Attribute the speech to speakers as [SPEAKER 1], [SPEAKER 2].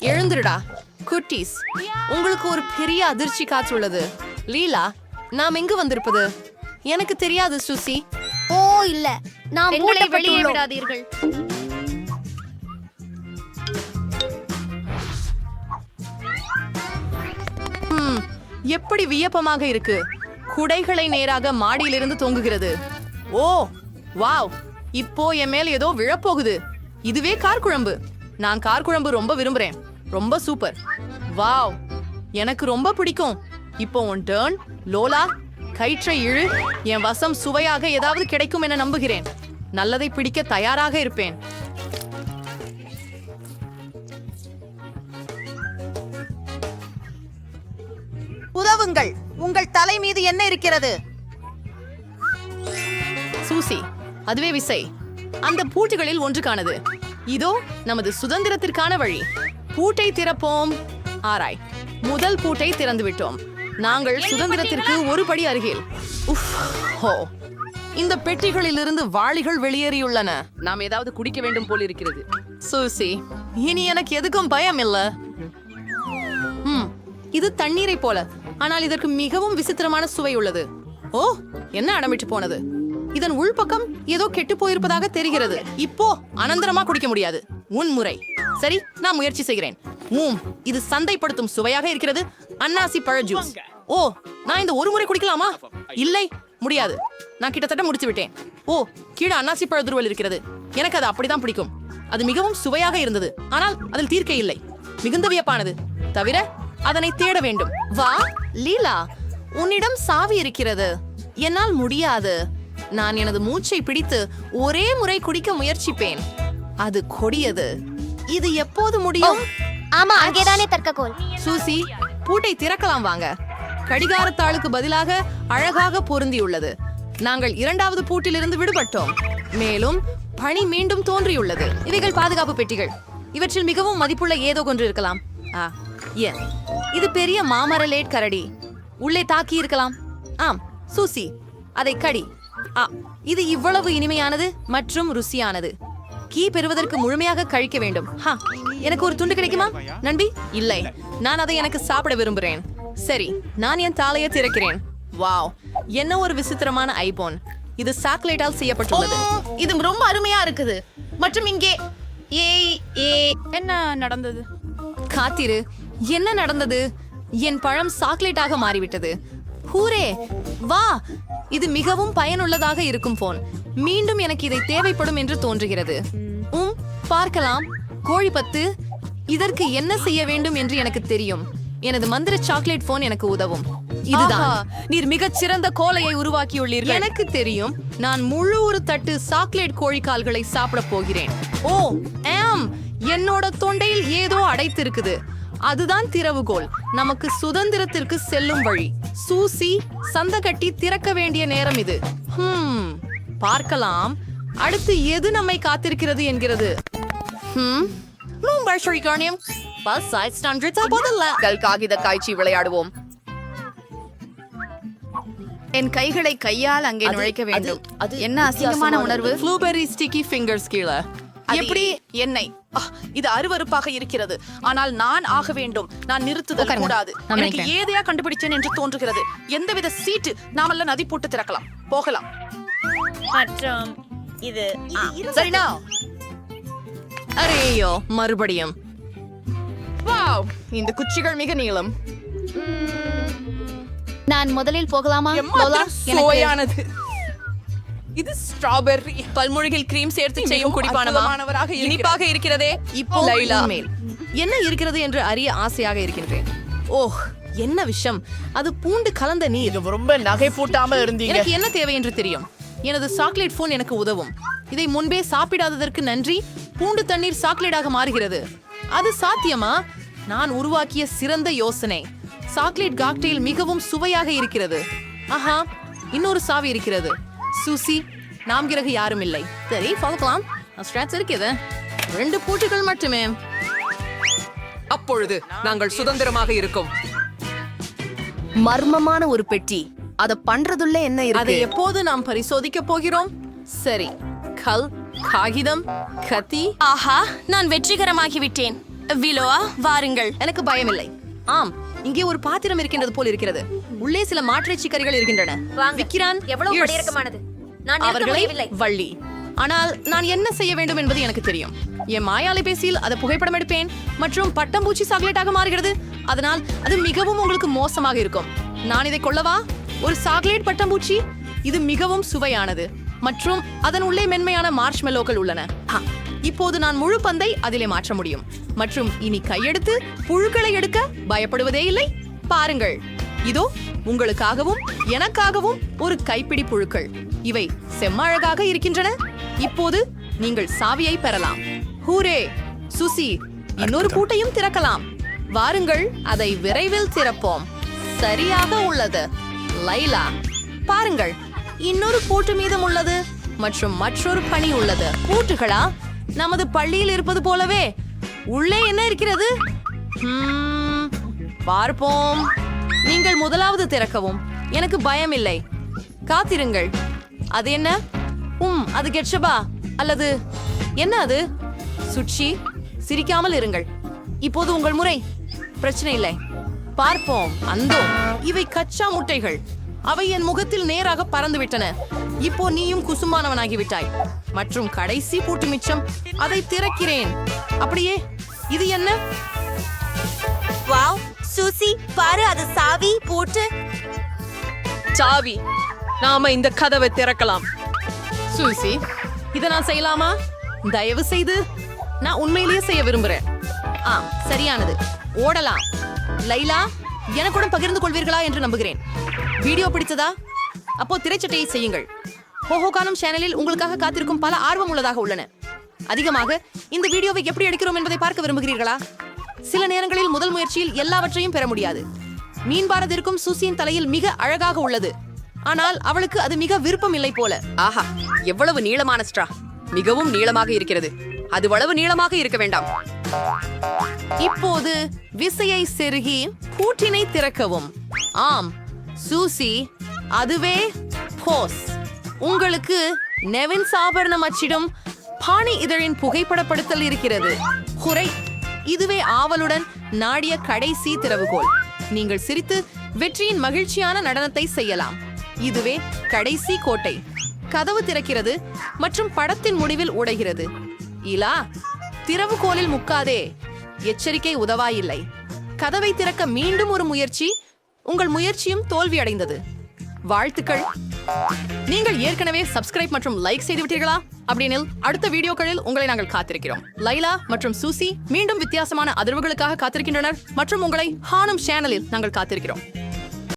[SPEAKER 1] எழுந்துருடா. குட்டீஸ் உங்களுக்கு ஒரு பெரிய அதிர்ச்சி காற்றுள்ளது லீலா நாம் எங்கு வந்திருப்பது? எனக்கு தெரியாது சுசி.
[SPEAKER 2] ஓ இல்ல. நாம்
[SPEAKER 3] எங்களை வெளியே. விடாதீர்கள்.
[SPEAKER 1] ஹம், எப்படி வியப்பமாக இருக்கு? குடைகளை நேராக மாடியிலிருந்து தொங்குகிறது. ஓ வாவ். இப்போ என் மேல் ஏதோ விழப்போகுது. இதுவே கார் குழம்பு. நான் கார் குழம்பு ரொம்ப விரும்புறேன். ரொம்ப சூப்பர். வாவ். எனக்கு ரொம்ப பிடிக்கும். இப்போ உன் டேர்ன் லோலா கயிற்றை இழு. என் வசம் சுவையாக ஏதாவது கிடைக்கும் என நம்புகிறேன். நல்லதை பிடிக்க தயாராக இருப்பேன்.
[SPEAKER 4] உதவுங்கள். உங்கள் தலை மீது என்ன இருக்கிறது?
[SPEAKER 1] சூசி. அதுவே விசை. அந்த பூட்டுகளில் ஒன்று காணது. இதோ நமது சுதந்திரத்திற்கான வழி. பூட்டை திறப்போம். ஆராய். முதல் பூட்டை திறந்து விட்டோம் நாங்கள் சுதந்திரத்திற்கு ஒரு படி அருகில். உஃப், ஹோ. இந்த பெட்டிகளிலிருந்து வாளிகள் வெளியேறியுள்ளன. நாம் ஏதாவது குடிக்க வேண்டும் போல் இருக்கிறது. சூசி இனி எனக்கு எதுக்கும் பயம் இல்ல இது தண்ணீரை போல. ஆனால் இதற்கு மிகவும் விசித்திரமான சுவை உள்ளது. ஓ என்ன அடமிட்டு போனது? இதன் உள்பக்கம் ஏதோ கெட்டு போயிருப்பதாக தெரிகிறது. இப்போ அனந்தரமா குடிக்க முடியாது. உன் முறை. சரி நான் முயற்சி செய்கிறேன். ஊம் இது சந்தைப்படுத்தும் சுவையாக இருக்கிறது. அன்னாசி பழ ஜூஸ் ஓ நான் இந்த ஒரு முறை குடிக்கலாமா? இல்லை முடியாது. நான் கிட்டத்தட்ட முடிச்சு விட்டேன். ஓ கீழே அன்னாசி பழ துருவல் இருக்கிறது. எனக்கு அது அப்படிதான் பிடிக்கும். அது மிகவும் சுவையாக இருந்தது. ஆனால் அதில் தீர்க்கை இல்லை. மிகுந்த வியப்பானது. தவிர அதனை தேட வேண்டும். வா லீலா உன்னிடம் சாவி இருக்கிறது. என்னால் முடியாது. நான் எனது மூச்சை பிடித்து ஒரே முறை குடிக்க முயற்சிப்பேன். அது கொடியது. இது எப்போது முடியும்?
[SPEAKER 2] ஆமா அங்கேதானே தர்க்கக்கோல்
[SPEAKER 1] சூசி பூட்டை திறக்கலாம் வாங்க. கடிகாரத்தாளுக்கு பதிலாக அழகாக பொருந்தியுள்ளது. நாங்கள் இரண்டாவது பூட்டிலிருந்து விடுபட்டோம். மேலும் பனி மீண்டும் தோன்றியுள்ளது. இவைகள் பாதுகாப்பு பெட்டிகள். இவற்றில் மிகவும் மதிப்புள்ள ஏதோ ஒன்று இருக்கலாம். ஆ ஏ இது பெரிய மாமரலேட் கரடி. உள்ளே தாக்கி இருக்கலாம். ஆம் சூசி. அதை கடி. ஆ இது இவ்வளவு இனிமையானது மற்றும் ருசியானது. கீ பெறுவதற்கு முழுமையாக கழிக்க வேண்டும். ஹா எனக்கு ஒரு துண்டு கிடைக்குமா? நண்பி? இல்லை. நான் அதை எனக்கு சாப்பிட விரும்புகிறேன் சரி நான் என் தாளையை திறக்கிறேன். வாவ் என்ன ஒரு விசித்திரமான ஐபோன். இது சாக்லேட்டால் செய்யப்பட்டுள்ளது.
[SPEAKER 4] இது ரொம்ப அருமையா இருக்குது. மற்றும் இங்கே ஏய் ஏ.
[SPEAKER 3] என்ன நடந்தது?
[SPEAKER 1] காத்திரு. என்ன நடந்தது? என் பழம் சாக்லேட்டாக மாறிவிட்டது. ஹூரே வா. இது மிகவும் பயனுள்ளதாக இருக்கும் போன் மீண்டும் எனக்கு இதை தேவைப்படும் என்று தோன்றுகிறது. உம் பார்க்கலாம். கோழி பத்து இதற்கு என்ன செய்ய வேண்டும் என்று எனக்கு தெரியும். எனது மந்திர சாக்லேட் போன் எனக்கு உதவும். இதுதான்.
[SPEAKER 3] நீர் மிகச் சிறந்த கோலையை உருவாக்கியுள்ளீர்கள்.
[SPEAKER 1] எனக்கு தெரியும் நான் முழு ஒரு தட்டு சாக்லேட் கோழிக்கால்களை சாப்பிட போகிறேன். ஓ ஆம். என்னோட தொண்டையில் ஏதோ அடைத்திருக்குது. அதுதான் திறவுகோல். நமக்கு சுதந்திரத்திற்கு செல்லும் வழி. சூசி சந்த கட்டி திறக்க வேண்டிய நேரம் இது. ஹம். பார்க்கலாம். அடுத்து எது நம்மை காத்திருக்கிறது என்கிறது?
[SPEAKER 4] காகித காய்ச்சி விளையாடுவோம்.
[SPEAKER 3] என் கைகளை கையால் அங்கே நுழைக்க வேண்டும். என்ன அசிங்கமான உணர்வு?
[SPEAKER 1] ப்ளூபெர்ரி ஸ்டிக்கி ஃபிங்கர்ஸ் கீழே.
[SPEAKER 4] எப்படி? ஆ, இது அருவருப்பாக இருக்கிறது. ஆனால் நான் ஆக வேண்டும். நான் நிறுத்துதல். கூடாது. எனக்கு. ஏதையா கண்டுபிடிச்சேன் என்று தோன்றுகிறது. எந்தவித சீட்டு நாமெல்லாம் நதி போட்டு திறக்கலாம். போகலாம்.
[SPEAKER 5] மற்றும் இது
[SPEAKER 4] சரினா
[SPEAKER 1] அரேயோ மறுபடியும். வாவ் இந்த குச்சிகள் மிக நீளம்.
[SPEAKER 2] நான் முதலில் போகலாமா?
[SPEAKER 1] சுவையானது இது ஸ்ட்ராபெர்ரி பல்மொழிகள் கிரீம் சேர்த்து செய்யும் குடிப்பானமா?
[SPEAKER 4] அற்புதமானவராக இருக்கிறார்.
[SPEAKER 1] இனிப்பாக இருக்கிறதே? இப்போ
[SPEAKER 4] லைலா.
[SPEAKER 1] மேல் என்ன இருக்கிறது என்று அறிய ஆசையாக இருக்கின்றேன். ஓஹ் என்ன விஷம்? அது பூண்டு கலந்த நீர்.
[SPEAKER 4] ரொம்ப நகை பூட்டாமல் இருந்தீங்க.
[SPEAKER 1] எனக்கு என்ன தேவை என்று தெரியும்? எனது சாக்லேட் போன் எனக்கு உதவும். இதை முன்பே சாப்பிடாததற்கு நன்றி. பூண்டு தண்ணீர் சாக்லேட்டாக மாறுகிறது. அது சாத்தியமா? நான் உருவாக்கிய சிறந்த யோசனை. சாக்லேட் காக்டெயில் மிகவும் சுவையாக இருக்கிறது. ஆஹா இன்னொரு சாவி இருக்கிறது. சூசி நாம் கிரகு யாரும் இல்லை. சரி பார்க்கலாம். ஸ்ட்ராட்ஸ் இருக்குது ரெண்டு பூட்டுகள் மட்டுமே.
[SPEAKER 6] அப்பொழுது நாங்கள் சுதந்திரமாக இருக்கோம்.
[SPEAKER 7] மர்மமான ஒரு பெட்டி. அத பண்றதுள்ள என்ன
[SPEAKER 1] அதை
[SPEAKER 7] இருக்கு?
[SPEAKER 1] எப்போது நாம் பரிசோதிக்க போகிறோம்? சரி. கல் காகிதம் கத்தி.
[SPEAKER 8] ஆஹா நான் வெற்றிகரமாகிவிட்டேன்.
[SPEAKER 3] விலோவா வாருங்கள்.
[SPEAKER 1] எனக்கு பயமில்லை. ஆம் இங்கே ஒரு பாத்திரம் இருக்கின்றது போல் இருக்கிறது. உள்ளே சில மாற்றிறைச்சி கறிகள் இருக்கின்றன. விக்கிறான்
[SPEAKER 2] எவ்வளவு. படியிறக்கமானது நான்
[SPEAKER 1] அவர்களை வள்ளி. ஆனால் நான் என்ன செய்ய வேண்டும் என்பது எனக்கு தெரியும். என் மாய அலைபேசியில் அதை புகைப்படம் எடுப்பேன். மற்றும் பட்டம்பூச்சி சாக்லேட்டாக மாறுகிறது. அதனால் அது மிகவும் உங்களுக்கு மோசமாக இருக்கும். நான் இதை கொள்ளவா? ஒரு சாக்லேட் பட்டம்பூச்சி? இது மிகவும் சுவையானது. மற்றும் அதன் உள்ளே மென்மையான மார்ஷ்மெலோக்கள் உள்ளன. இப்போது நான் முழு பந்தை அதிலே மாற்ற முடியும். மற்றும் இனி கையெடுத்து புழுக்களை எடுக்க பயப்படுவதே இல்லை. பாருங்கள். இதோ உங்களுக்காகவும் எனக்காகவும் ஒரு கைப்பிடி புழுக்கள். இவை செம்ம அழகாக இருக்கின்றன. இப்போது நீங்கள் சாவியை பெறலாம். ஹூரே! சுசி இன்னொரு பூட்டையும் திறக்கலாம். வாருங்கள் அதை விரைவில் திறப்போம். சரியாக உள்ளது. லைலா. பாருங்கள் இன்னொரு பூட்டு மீதம் உள்ளது மற்றும் மற்றொரு பணி உள்ளது. பூட்டுகளா நமது பள்ளியில் இருப்பது போலவே. உள்ளே என்ன இருக்கிறது? பார்ப்போம். நீங்கள் முதலாவது திறக்கவும். எனக்கு பயம் இல்லை காத்திருங்கள். அது என்ன? உம் அது கெட்சபா அல்லது என்ன அது? சுட்சி? சிரிக்காமல் இருங்கள். இப்போது உங்கள் முறை. பிரச்சனை இல்லை. பார்ப்போம். அந்தோ இவை கச்சா முட்டைகள். அவை என் முகத்தில் நேராக பறந்து விட்டன இப்போ நீயும் குசுமானவனாகி விட்டாய் மற்றும் கடைசி பூட்டு மிச்சம் அதை திறக்கிறேன். அப்படியே இது என்ன?
[SPEAKER 3] வாவ் சூசி பாரு அது சாவி போட்டு.
[SPEAKER 6] சாவி. நாம இந்த கதவை திறக்கலாம்.
[SPEAKER 1] சூசி இதை நான் செய்யலாமா? தயவு செய்து நான் உண்மையிலேயே செய்ய விரும்புறேன். ஆம் சரியானது. ஓடலாம். லைலா எனக்குடன் பகிர்ந்து கொள்வீர்களா என்று நம்புகிறேன். வீடியோ பிடித்ததா? அப்போ திரைச்சட்டையை செய்யுங்கள். ஹோஹோ காணும் சேனலில் உங்களுக்காக காத்திருக்கும் பல ஆர்வம் உள்ளதாக உள்ளன. அதிகமாக இந்த வீடியோவை எப்படி எடுக்கிறோம் என்பதை பார்க்க விரும்புகிறீர்களா? சில நேரங்களில் முதல் முயற்சியில் எல்லாவற்றையும் பெற முடியாது. மீன் இருக்கும் சூசியின் தலையில் மிக அழகாக உள்ளது. ஆனால் அவளுக்கு அது மிக விருப்பம் இல்லை போல.
[SPEAKER 7] ஆஹா எவ்வளவு நீளமான ஸ்ட்ரா. மிகவும் நீளமாக இருக்கிறது. அது அவ்வளவு நீளமாக இருக்க வேண்டாம்.
[SPEAKER 1] இப்போது விசையை செருகி பூட்டினை திறக்கவும். ஆம் சூசி அதுவே போஸ். உங்களுக்கு நெவின் சாபரணம் அச்சிடும் பாணி இதழின் புகைப்படப்படுத்தல் இருக்கிறது. குறை இதுவே ஆவலுடன் நாடிய கடைசி திறவுகோல் நீங்கள் சிரித்து வெற்றியின் மகிழ்ச்சியான நடனத்தை செய்யலாம். இதுவே கடைசி கோட்டை. கதவு திறக்கிறது மற்றும் படத்தின் முடிவில் உடைகிறது. இலா திறவுகோலில் முக்காதே. எச்சரிக்கை உதவாயில்லை. கதவை திறக்க மீண்டும் ஒரு முயற்சி. உங்கள் முயற்சியும் தோல்வியடைந்தது. வாழ்த்துக்கள். நீங்கள் ஏற்கனவே சப்ஸ்கிரைப் மற்றும் லைக் செய்து விட்டீர்களா? அப்படினில் அடுத்த வீடியோக்களில் உங்களை நாங்கள் காத்திருக்கிறோம். லைலா மற்றும் சூசி மீண்டும் வித்தியாசமான அதிர்வுகளுக்காக காத்திருக்கின்றனர் மற்றும் உங்களை ஹானும் சேனலில் நாங்கள் காத்திருக்கிறோம்.